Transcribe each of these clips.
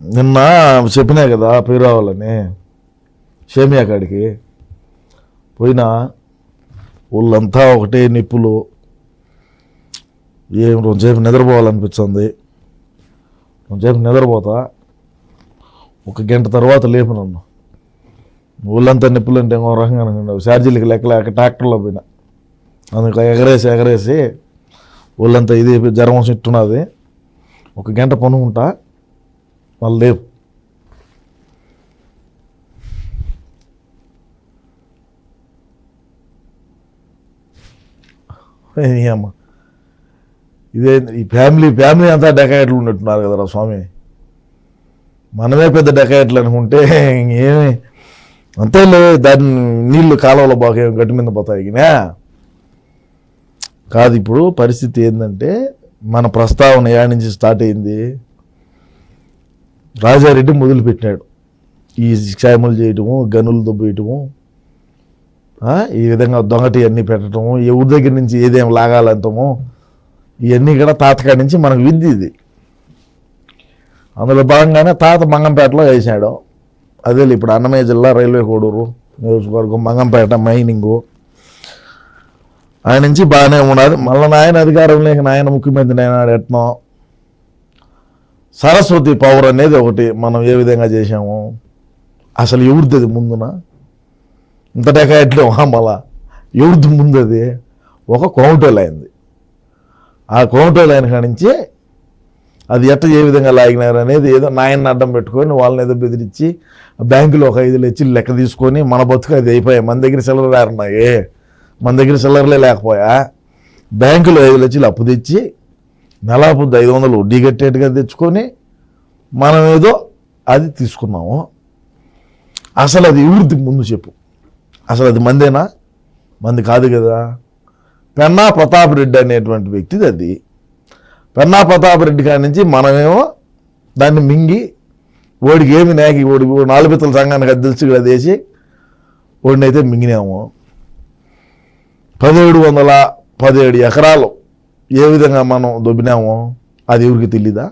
నిన్న చెప్పినా కదా పేరు రావాలని షేమియా కాడికి. పోయినా వాళ్ళంతా ఒకటే నిప్పులు. ఏం రెండుసేపు నిద్రపోవాలనిపించింది రెండుసేపు నిద్రపోతా. ఒక గంట తర్వాత లేపు నన్ను. ఊళ్ళంతా నిప్పులు అంటే ఇంకో రకంగా అనుకున్నావు ఛార్జీలకి లెక్కలేక ట్రాక్టర్లో పోయినా. అందుకు ఎగరేసి ఎగరేసి ఊళ్ళంతా ఇది జ్వరం చుట్టున్నది ఒక గంట పనుకుంటా. వాళ్ళు లేవు అమ్మ. ఇదే ఈ ఫ్యామిలీ ఫ్యామిలీ అంతా డెకాయట్లు ఉన్నట్టున్నారు కదరా స్వామి. మనమే పెద్ద డెకాయట్లు అనుకుంటే ఇంకేమి. అంతేలే దాన్ని నీళ్ళు కాలువలో బాగా గట్టి మీద పోతాయి కాదు ఇప్పుడు పరిస్థితి ఏంటంటే మన ప్రస్తావన ఏడ నుంచి స్టార్ట్ అయింది. రాజారెడ్డి మొదలుపెట్టినాడు. ఈ క్షేమలు చేయటము గనులు దొబ్బేయటము ఈ విధంగా దొంగటి అన్నీ పెట్టడము ఎవరి దగ్గర నుంచి ఏదేం లాగాలంటాము ఇవన్నీ కూడా తాతకాడి నుంచి మనకు విద్య ఇది. అందులో భాగంగానే తాత మంగంపేటలో వేసాడు అదే ఇప్పుడు అన్నమయ్య జిల్లా రైల్వే కోడూరు నియోజకవర్గం మంగంపేట మైనింగు. ఆయన నుంచి బాగానే ఉన్నది మళ్ళీ నాయన అధికారం లేక నాయన ముఖ్యమంత్రి నాయన ఎట్నో. సరస్వతి పవర్ అనేది ఒకటి మనం ఏ విధంగా చేసాము అసలు ఎవరిది అది ముందున? ఇంత ఎట్లే మళ్ళా ఎవరిది ముందు అది? ఒక కోమటో అయింది. ఆ కోమటో లైన్ కాడి నుంచి అది ఎట్ట ఏ విధంగా లాగినారు అనేది ఏదో నాయన్ని అడ్డం పెట్టుకొని వాళ్ళని ఏదో బెదిరించి బ్యాంకులో ఒక ఐదు లెచ్చి లెక్క తీసుకొని మన బతుకు అది అయిపోయాయి. మన దగ్గర సెలవులు రారున్నాయి మన దగ్గర చిల్లరలే లేకపోయా? బ్యాంకులో ఐదు లక్షలు అప్పు తెచ్చి నెలా పొద్దు ఐదు వందలు వడ్డీ కట్టేట్టుగా తెచ్చుకొని మనం ఏదో అది తీసుకున్నాము. అసలు అది ఎవరిది ముందు చెప్పు. అసలు అది మందేనా? మంది కాదు కదా. పెన్నా ప్రతాప్ రెడ్డి అనేటువంటి వ్యక్తిది అది. పెన్నా ప్రతాప్ రెడ్డి కాడి నుంచి మనమేమో దాన్ని మింగి ఓడికి ఏమి నాకి ఓడి నాలుగు పిత్తల సంఘానికి అది తెలిసి అది వేసి ఓడినైతే మింగినాము. పదిహేడు వందల పదిహేడు ఎకరాలు ఏ విధంగా మనం దొబ్బినామో అది ఎవరికి తెలీదా?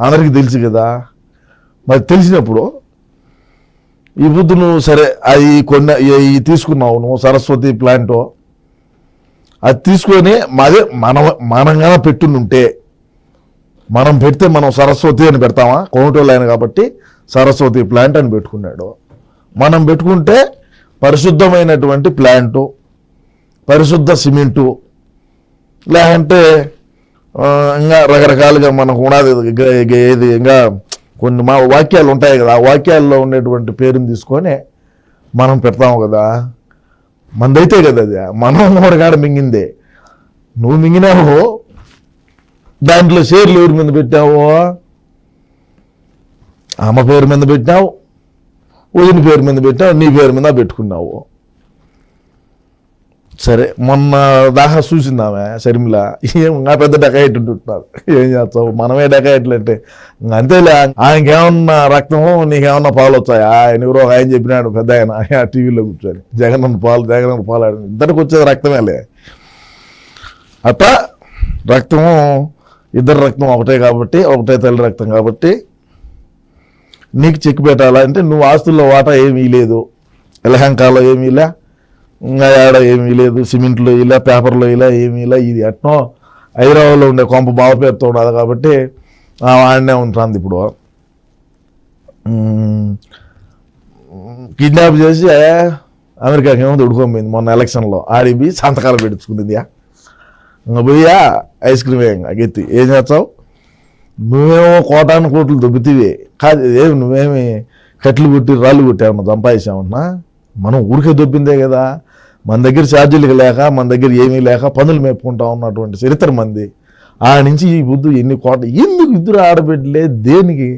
అందరికీ తెలుసు కదా. మరి తెలిసినప్పుడు ఈ బుద్ధు నువ్వు సరే అది కొన్ని తీసుకున్నావు నువ్వు సరస్వతి ప్లాంటో అది తీసుకొని మాదే మనం మనంగా పెట్టునుంటే మనం పెడితే మనం సరస్వతి అని పెడతామా? కొనుటోళ్ళు ఆయన కాబట్టి సరస్వతి ప్లాంట్ అని పెట్టుకున్నాడు. మనం పెట్టుకుంటే పరిశుద్ధమైనటువంటి ప్లాంటు పరిశుద్ధ సిమెంటు లేదంటే ఇంకా రకరకాలుగా మనకు ఉన్నది ఏది ఇంకా కొన్ని మా వాక్యాలు ఉంటాయి కదా ఆ వాక్యాల్లో ఉండేటువంటి పేరుని తీసుకొని మనం పెడతాము కదా. మందైతే కదా అది. మనం ఒకటికాడ మింగిందే. నువ్వు మింగినావు దాంట్లో షేర్లు ఎవరి మీద పెట్టావు ఆమె పేరు మీద పెట్టావు వదిన పేరు మీద పెట్టావు నీ పేరు మీద పెట్టుకున్నావు. సరే మొన్న దాహ చూసిందామె షర్మిల. ఏం నా పెద్ద డకాయిట్ ఉంటున్నారు ఏం చేస్తావు? మనమే డకాయిట్లు అంటే అంతేలే ఆయనకేమన్నా రక్తము నీకేమన్నా పాలు వచ్చాయా? ఆయన ఎవరో ఆయన చెప్పినాడు పెద్ద ఆయన ఆ టీవీలో కూర్చొని. జగనన్న పాలు జగనన్న పాలు ఆడి ఇద్దరికి వచ్చేది రక్తమేలే. అట్ట రక్తము ఇద్దరు రక్తం ఒకటే కాబట్టి ఒకటే తల్లి రక్తం కాబట్టి నీకు చెక్ పెట్టాలా? అంటే నువ్వు ఆస్తుల్లో వాటా ఏమీ లేదు. ఎలహంకాలో ఏమీ లే. ఆడ ఏమీ లేదు సిమెంట్లో ఇలా పేపర్లో ఇలా ఏమీ ఇలా ఇది అట్నో హైదరాబాద్లో ఉండే కొంప బావ పేరుతో ఉండదు కాబట్టి ఆ ఆడనే ఉంటుంది ఇప్పుడు. కిడ్నాప్ చేసి అమెరికాకి ఏమో దొడుకోపోయింది మొన్న ఎలక్షన్లో. ఆడిపి సంతకాలు పెట్టించుకునేది ఇంకా పోయా ఐస్ క్రీమ్ ఇంకా గెత్తి. ఏం చేస్తావు? నువ్వేమో కోటాను కోట్లు దొబ్బితివి. కాదు ఏమి నువ్వేమి కట్లు కొట్టి రాళ్ళు కొట్టావు సంపాదించామన్నా మనం ఊరికే దొబ్బిందే కదా. మన దగ్గర ఛార్జీలు లేక మన దగ్గర ఏమీ లేక పనులు మేపుకుంటా ఉన్నటువంటి చరిత్ర మంది. ఆ నుంచి ఈ బుద్ధు ఎన్ని కోట ఎందుకు ఇద్దరు ఆడబిడ్డలే దేనికి?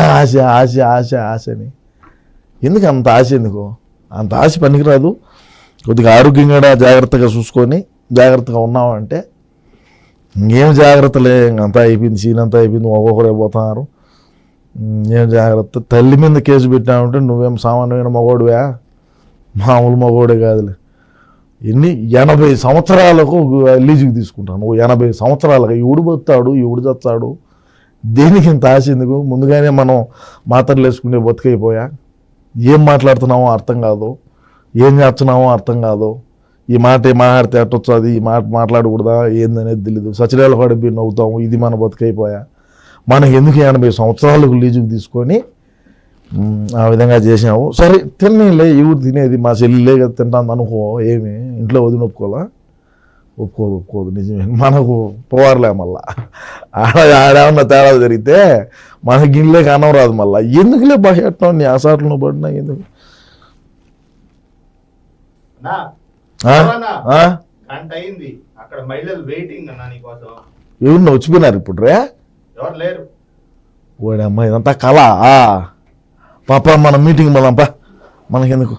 ఆశ ఆశ ఆశ ఆశ అని ఎందుకు అంత ఆశ ఎందుకు? అంత ఆశ పనికిరాదు. కొద్దిగా ఆరోగ్యంగా జాగ్రత్తగా చూసుకొని జాగ్రత్తగా ఉన్నామంటే ఇంకేం జాగ్రత్తలే అంతా అయిపోయింది సీనంతా అయిపోయింది ఒక్కొక్కరే పోతున్నారు ఏం జాగ్రత్త? తల్లి మీద కేసు పెట్టామంటే నువ్వేం సామాన్యమైన మగోడువా? మామూలు మగోడే కాదులే. ఎన్ని ఎనభై సంవత్సరాలకు లీజుకి తీసుకుంటాను. ఓ ఎనభై సంవత్సరాలకు ఎవడు బతాడు ఎవడు చస్తాడు. దేనికి ఇంత ఆశ ఎందుకు? ముందుగానే మనం మాత్రలు వేసుకునే బతుకైపోయా ఏం మాట్లాడుతున్నామో అర్థం కాదు. ఏం చేస్తున్నామో అర్థం కాదు. ఈ మాట ఏ మాట్లాడితే ఎట్టొచ్చది ఈ మాట మాట్లాడకూడదా ఏందనేది తెలియదు సచివాలయ పడిపోయి నవ్వుతాము ఇది మన బతికైపోయా మనకి ఎందుకు ఎనభై సంవత్సరాలకు లీజుకు తీసుకొని ఆ విధంగా చేసాము సరే తినేలే ఎవరు తినేది? మా చెల్లిలే కదా తింటాను అనుకో ఏమి? ఇంట్లో వదిలి ఒప్పుకోవాలా? ఒప్పుకోదు ఒప్పుకోదు నిజమే. మనకు పోవారులే మళ్ళా. ఆడ ఆడేమన్నా తేడా జరిగితే మనకి ఇల్లే కనం రాదు మళ్ళా. ఎందుకులే బయటం నీ అసాట్లు పడినా ఎందుకు? ఎవరిని వచ్చిపోయినారు ఇప్పుడు రే? ఎవరు లేరు. ఓడమ్మ ఇదంతా కళ పాప మన మీటింగ్ పోదాంపా మనకెందుకు?